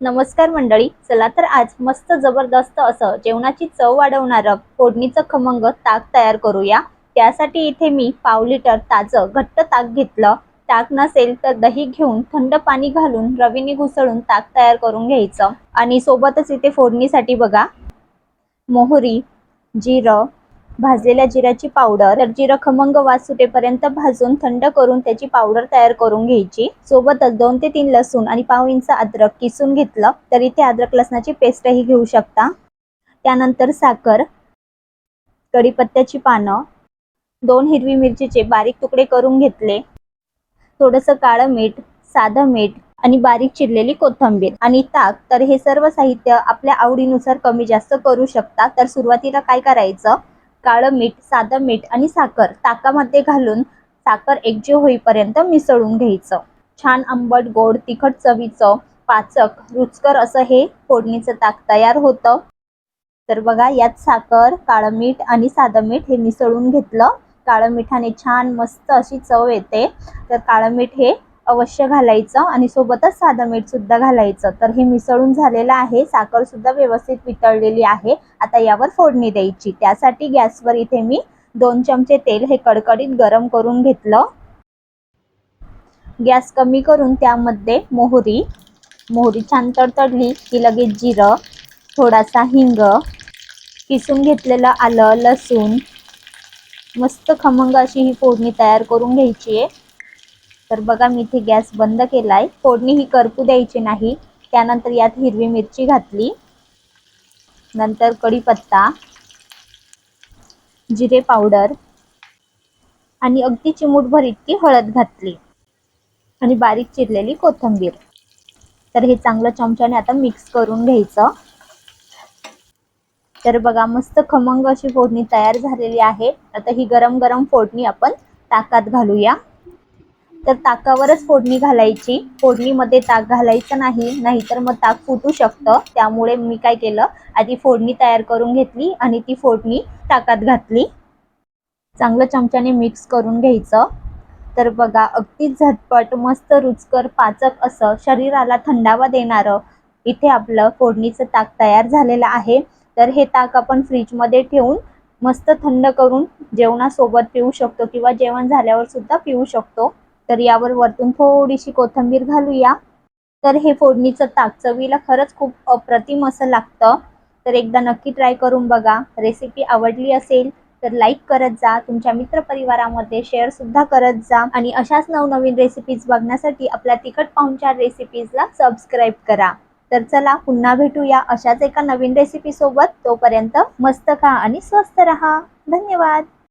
नमस्कार मंडळी चला तर आज मस्त जबरदस्त असं जेवणाची चव वाढवणारं फोडणीचं खमंग ताक तयार करूया. त्यासाठी इथे मी पाव लिटर ताजं घट्ट ताक घेतलं. ताक नसेल तर दही घेऊन थंड पाणी घालून रवीने घुसळून ताक तयार करून घ्यायचं. आणि सोबतच इथे फोडणीसाठी बघा मोहरी जिरं भाजलेल्या जिऱ्याची पावडर तर जिरं खमंग वास सुटेपर्यंत भाजून थंड करून त्याची पावडर तयार करून घ्यायची. सोबतच दोन ते तीन लसूण आणि पाव इंच अद्रक किसून घेतलं तर इथे अद्रक लसणाची पेस्टही घेऊ शकता. त्यानंतर साखर कढीपत्त्याची पानं दोन हिरवी मिरचीचे बारीक तुकडे करून घेतले. थोडंसं काळं मीठ साधं मीठ आणि बारीक चिरलेली कोथिंबीर आणि ताक तर हे सर्व साहित्य आपल्या आवडीनुसार कमी जास्त करू शकता. तर सुरुवातीला काय करायचं? काळं मीठ साधं मीठ आणि साखर ताकामध्ये घालून साखर एकजीव होईपर्यंत मिसळून घ्यायचं. छान आंबट गोड तिखट चवीचं पाचक रुचकर असं हे फोडणीचं ताक तयार होतं. तर बघा यात साखर काळं मीठ आणि साधं मीठ हे मिसळून घेतलं. काळं मिठाने छान मस्त अशी चव येते. तर काळं मीठ हे अवश्य घालायचं आणि सोबतच साधं मीठ सुद्धा घालायचं. तर हे मिसळून झालेलं आहे. साखर सुद्धा व्यवस्थित वितळलेली आहे. आता यावर फोडणी द्यायची. त्यासाठी गॅसवर इथे मी दोन चमचे तेल हे कडकडीत गरम करून घेतलं. गॅस कमी करून त्यामध्ये मोहरी. मोहरी छान तडतडली की लगेच जिरं थोडासा हिंग किसून घेतलेलं आलं लसूण. मस्त खमंग अशी ही फोडणी तयार करून घ्यायची आहे. तर बघा मी इथे गॅस बंद केलाय. फोडणी ही करपू द्यायची नाही. त्यानंतर यात हिरवी मिरची घातली. नंतर कढीपत्ता जिरे पावडर आणि अगदी चिमूटभर इतकी हळद घातली. आणि बारीक चिरलेली कोथिंबीर. तर हे चांगलं चमच्याने आता मिक्स करून घ्यायचं. तर बघा मस्त खमंग अशी फोडणी तयार झालेली आहे. आता ही गरम गरम फोडणी आपण ताकात घालूया. तर ताकावरच फोडणी घालायची. फोडणीमध्ये ताक घालायचं नाही नाहीतर मग ताक फुटू शकतं. त्यामुळे मी काय केलं आधी फोडणी तयार करून घेतली आणि ती फोडणी ताकात घातली. चांगलं चमच्याने मिक्स करून घ्यायचं. तर बघा अगदी झटपट मस्त रुचकर पाचक असं शरीराला थंडावा देणारं इथे आपलं फोडणीचं ताक तयार झालेलं आहे. तर हे ताक आपण फ्रीजमध्ये ठेवून मस्त थंड करून जेवणासोबत पिऊ शकतो किंवा जेवण झाल्यावर सुद्धा पिऊ शकतो. तर यावर वरतून थोडीशी कोथिंबीर घालूया. तर हे फोडणीचं ताक चवीला खरंच खूप अप्रतिम असं लागतं. तर एकदा नक्की ट्राय करून बघा. रेसिपी आवडली असेल तर लाईक करत जा. तुमच्या मित्रपरिवारामध्ये शेअरसुद्धा करत जा. आणि अशाच नवनवीन रेसिपीज बघण्यासाठी आपल्या तिखट पाहुणचार रेसिपीजला सबस्क्राईब करा. तर चला पुन्हा भेटूया अशाच एका नवीन रेसिपीसोबत तोपर्यंत मस्त खा आणि स्वस्त रहा. धन्यवाद.